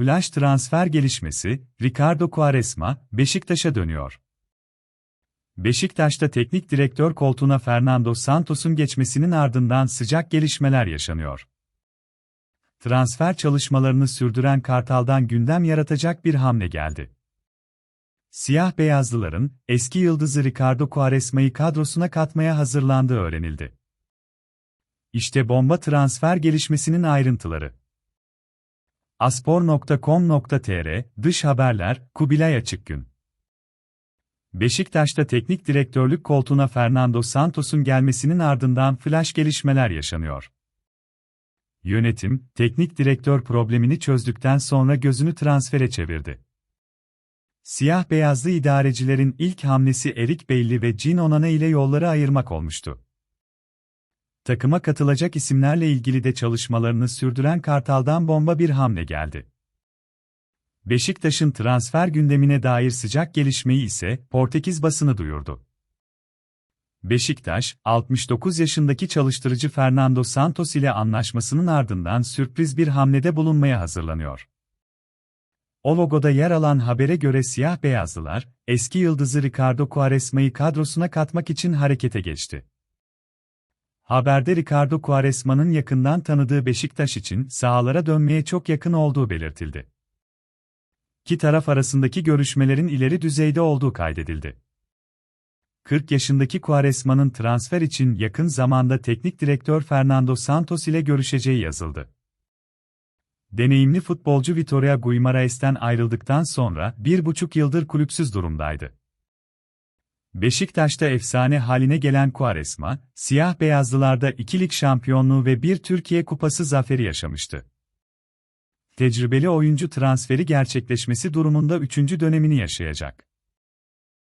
Flash transfer gelişmesi, Ricardo Quaresma, Beşiktaş'a dönüyor. Beşiktaş'ta teknik direktör koltuğuna Fernando Santos'un geçmesinin ardından sıcak gelişmeler yaşanıyor. Transfer çalışmalarını sürdüren Kartal'dan gündem yaratacak bir hamle geldi. Siyah beyazlıların eski yıldızı Ricardo Quaresma'yı kadrosuna katmaya hazırlandığı öğrenildi. İşte bomba transfer gelişmesinin ayrıntıları. Aspor.com.tr Dış haberler Kubilay Açıkgün Beşiktaş'ta teknik direktörlük koltuğuna Fernando Santos'un gelmesinin ardından flash gelişmeler yaşanıyor. Yönetim, teknik direktör problemini çözdükten sonra gözünü transfere çevirdi. Siyah beyazlı idarecilerin ilk hamlesi Erik Belli ve Cin Onana ile yolları ayırmak olmuştu. Takıma katılacak isimlerle ilgili de çalışmalarını sürdüren Kartal'dan bomba bir hamle geldi. Beşiktaş'ın transfer gündemine dair sıcak gelişmeyi ise Portekiz basını duyurdu. Beşiktaş, 69 yaşındaki çalıştırıcı Fernando Santos ile anlaşmasının ardından sürpriz bir hamlede bulunmaya hazırlanıyor. O logoda yer alan habere göre siyah beyazlılar, eski yıldızı Ricardo Quaresma'yı kadrosuna katmak için harekete geçti. Haberde Ricardo Quaresma'nın yakından tanıdığı Beşiktaş için sahalara dönmeye çok yakın olduğu belirtildi. İki taraf arasındaki görüşmelerin ileri düzeyde olduğu kaydedildi. 40 yaşındaki Quaresma'nın transfer için yakın zamanda teknik direktör Fernando Santos ile görüşeceği yazıldı. Deneyimli futbolcu Vitoria Guimaraes'ten ayrıldıktan sonra bir buçuk yıldır kulüpsüz durumdaydı. Beşiktaş'ta efsane haline gelen Quaresma, siyah beyazlılarda ikilik şampiyonluğu ve bir Türkiye Kupası zaferi yaşamıştı. Tecrübeli oyuncu transferi gerçekleşmesi durumunda üçüncü dönemini yaşayacak.